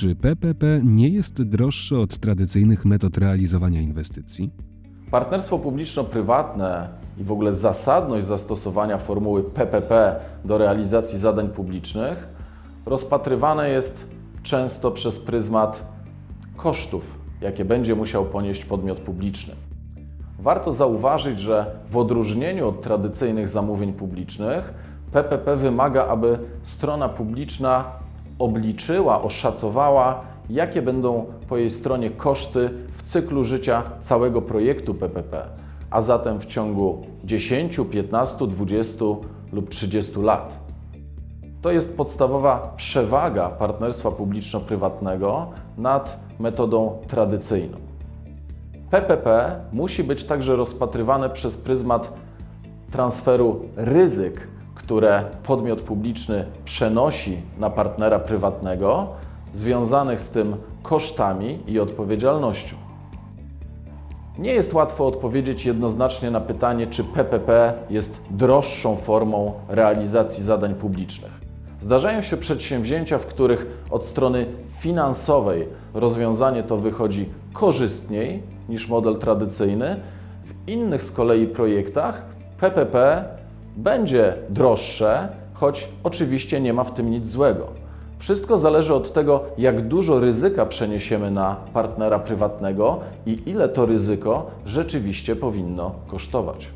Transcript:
Czy PPP nie jest droższe od tradycyjnych metod realizowania inwestycji? Partnerstwo publiczno-prywatne i w ogóle zasadność zastosowania formuły PPP do realizacji zadań publicznych rozpatrywane jest często przez pryzmat kosztów, jakie będzie musiał ponieść podmiot publiczny. Warto zauważyć, że w odróżnieniu od tradycyjnych zamówień publicznych, PPP wymaga, aby strona publiczna obliczyła, oszacowała, jakie będą po jej stronie koszty w cyklu życia całego projektu PPP, a zatem w ciągu 10, 15, 20 lub 30 lat. To jest podstawowa przewaga partnerstwa publiczno-prywatnego nad metodą tradycyjną. PPP musi być także rozpatrywane przez pryzmat transferu ryzyk, które podmiot publiczny przenosi na partnera prywatnego, związanych z tym kosztami i odpowiedzialnością. Nie jest łatwo odpowiedzieć jednoznacznie na pytanie, czy PPP jest droższą formą realizacji zadań publicznych. Zdarzają się przedsięwzięcia, w których od strony finansowej rozwiązanie to wychodzi korzystniej niż model tradycyjny. W innych z kolei projektach PPP będzie droższe, choć oczywiście nie ma w tym nic złego. Wszystko zależy od tego, jak dużo ryzyka przeniesiemy na partnera prywatnego i ile to ryzyko rzeczywiście powinno kosztować.